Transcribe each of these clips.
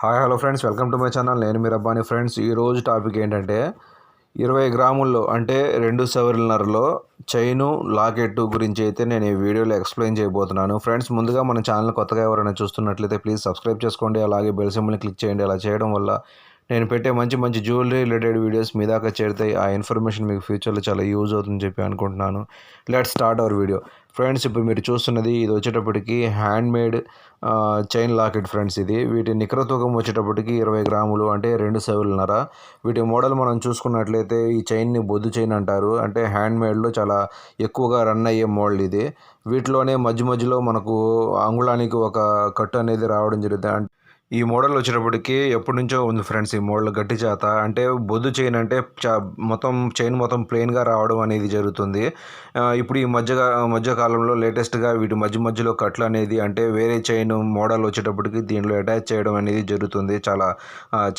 Hi hello friends. Welcome to my channel. నేను మీరు అబ్బాని friends ఈరోజు టాపిక్ ఏంటంటే ఇరవై గ్రాముల్లో అంటే రెండు సెవెన్లర్లో చైను లాకెట్ గురించి అయితే నేను ఈ వీడియోలో ఎక్స్ప్లెయిన్ చేయబోతున్నాను. ఫ్రెండ్స్ ముందుగా మన ఛానల్ కొత్తగా ఎవరైనా చూస్తున్నట్లయితే ప్లీజ్ సబ్స్క్రైబ్ చేసుకోండి. అలాగే బెల్ సింబల్ని క్లిక్ చేయండి. అలా చేయడం వల్ల నేను పెట్టే మంచి మంచి జ్యువెలరీ రిలేటెడ్ వీడియోస్ మీ దాకా చేరుతాయి. ఆ ఇన్ఫర్మేషన్ మీకు ఫ్యూచర్లో చాలా యూజ్ అవుతుందని చెప్పి అనుకుంటున్నాను. Let start our video friends ఇప్పుడు మీరు చూస్తున్నది ఇది వచ్చేటప్పటికి హ్యాండ్మేడ్ చైన్ లాకెట్ ఫ్రెండ్స్ ఇది. వీటి నికర తూకం వచ్చేటప్పటికి ఇరవై గ్రాములు అంటే రెండు సెవెలున్నర వీటి మోడల్ మనం చూసుకున్నట్లయితే ఈ చైన్ని బొద్దు చైన్ అంటారు. అంటే హ్యాండ్మేడ్లో చాలా ఎక్కువగా రన్ అయ్యే మోడల్ ఇది. వీటిలోనే మధ్య మధ్యలో మనకు అంగుళానికి ఒక కట్టు అనేది రావడం జరుగుతుంది. ఈ మోడల్ వచ్చేటప్పటికి ఎప్పటి నుంచో ఉంది ఫ్రెండ్స్ ఈ మోడల్ గట్టి చేత. అంటే బొద్దు చైన్ అంటే చా మొత్తం చైన్ మొత్తం ప్లెయిన్గా రావడం అనేది జరుగుతుంది. ఇప్పుడు ఈ మధ్య మధ్య కాలంలో లేటెస్ట్గా వీటి మధ్య మధ్యలో కట్లు అనేది అంటే వేరే చైన్ మోడల్ వచ్చేటప్పటికి దీనిలో అటాచ్ చేయడం అనేది జరుగుతుంది. చాలా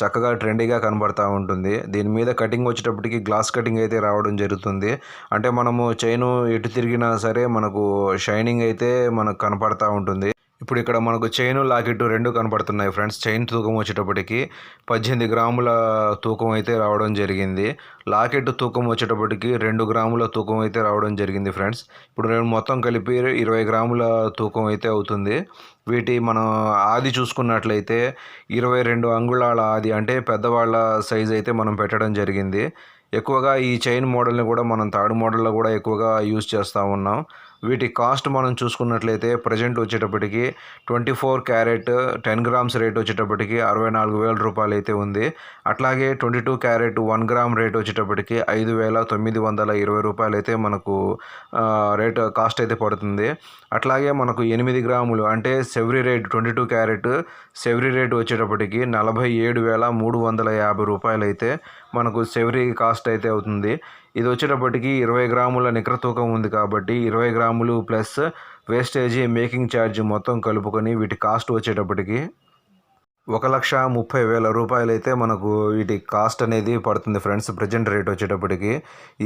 చక్కగా ట్రెండీగా కనబడతా ఉంటుంది. దీని మీద కటింగ్ వచ్చేటప్పటికి గ్లాస్ కటింగ్ అయితే రావడం జరుగుతుంది. అంటే మనము చైన్ ఎటు తిరిగినా సరే మనకు షైనింగ్ అయితే మనకు కనపడతా ఉంటుంది. ఇప్పుడు ఇక్కడ మనకు చైన్ లాకెట్ రెండు కనపడుతున్నాయి ఫ్రెండ్స్. చైన్ తూకం వచ్చేటప్పటికి పద్దెనిమిది గ్రాముల తూకం అయితే రావడం జరిగింది. లాకెట్ తూకం వచ్చేటప్పటికి రెండు గ్రాముల తూకం అయితే రావడం జరిగింది ఫ్రెండ్స్. ఇప్పుడు రెండు మొత్తం కలిపి ఇరవై గ్రాముల తూకం అయితే అవుతుంది. వీటి మనం ఆది చూసుకున్నట్లయితే ఇరవై రెండు అంగుళాల ఆది అంటే పెద్దవాళ్ళ సైజ్ అయితే మనం పెట్టడం జరిగింది. ఎక్కువగా ఈ చైన్ మోడల్ని కూడా మనం థర్డ్ మోడల్లో కూడా ఎక్కువగా యూజ్ చేస్తూ ఉన్నాం. వీటి కాస్ట్ మనం చూసుకున్నట్లయితే ప్రజెంట్ వచ్చేటప్పటికి twenty four carat ten grams rate వచ్చేటప్పటికి అరవై నాలుగు వేల రూపాయలు అయితే ఉంది. అట్లాగే twenty two carat one gram rate వచ్చేటప్పటికి ఐదు వేల తొమ్మిది వందల ఇరవై రూపాయలు అయితే మనకు రేట్ కాస్ట్ అయితే పడుతుంది. అట్లాగే మనకు ఎనిమిది గ్రాములు అంటే sovereign rate twenty two carat sovereign rate వచ్చేటప్పటికి నలభై ఏడు వేల మూడు వందల యాభై రూపాయలు అయితే మనకు సెవరీ కాస్ట్ అయితే అవుతుంది. ఇది వచ్చేటప్పటికి ఇరవై గ్రాముల నికర తూకం ఉంది కాబట్టి ఇరవై గ్రాములు ప్లస్ వేస్టేజీ మేకింగ్ ఛార్జ్ మొత్తం కలుపుకొని వీటి కాస్ట్ వచ్చేటప్పటికి ఒక లక్ష ముప్పై వేల రూపాయలు అయితే మనకు వీటి కాస్ట్ అనేది పడుతుంది ఫ్రెండ్స్ ప్రజెంట్ రేట్ వచ్చేటప్పటికి.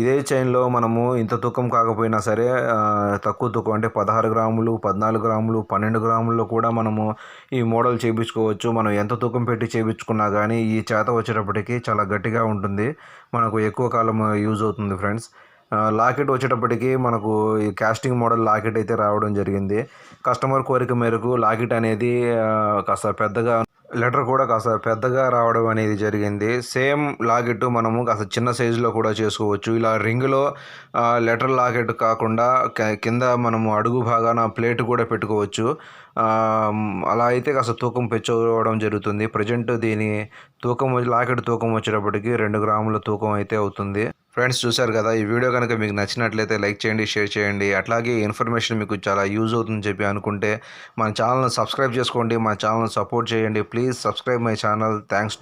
ఇదే చైన్లో మనము ఇంత తూకం కాకపోయినా సరే తక్కువ తూకం అంటే పదహారు గ్రాములు పద్నాలుగు గ్రాములు పన్నెండు గ్రాముల్లో కూడా మనము ఈ మోడల్ చేయించుకోవచ్చు మనం ఎంత తూకం పెట్టి చేయించుకున్నా కానీ ఈ చేత వచ్చేటప్పటికి చాలా గట్టిగా ఉంటుంది. మనకు ఎక్కువ కాలం యూజ్ అవుతుంది ఫ్రెండ్స్. లాకెట్ వచ్చేటప్పటికి మనకు ఈ కాస్టింగ్ మోడల్ లాకెట్ అయితే రావడం జరిగింది. కస్టమర్ కోరిక మేరకు లాకెట్ అనేది కాస్త పెద్దగా లెటర్ కూడా కాస్త పెద్దగా రావడం అనేది జరిగింది. సేమ్ లాకెట్ మనము కాస్త చిన్న సైజులో కూడా చేసుకోవచ్చు. ఇలా రింగ్లో లెటర్ లాకెట్ కాకుండా క- కింద మనము అడుగు భాగాన ప్లేట్ కూడా పెట్టుకోవచ్చు. అలా అయితే కాస్త తూకం పెంచుకోవడం జరుగుతుంది. ప్రజెంట్ దీని తూకం లాకెట్ తూకం వచ్చేటప్పటికి రెండు గ్రాముల తూకం అయితే అవుతుంది. ఫ్రెండ్స్ చూశారు కదా ఈ వీడియో కనుక మీకు నచ్చినట్లయితే లైక్ చేయండి షేర్ చేయండి. అట్లాగే ఇన్ఫర్మేషన్ మీకు చాలా యూజ్ అవుతుందని చెప్పి అనుకుంటే మన ఛానల్ని సబ్స్క్రైబ్ చేసుకోండి మా ఛానల్ని సపోర్ట్ చేయండి. Please subscribe my channel. Thanks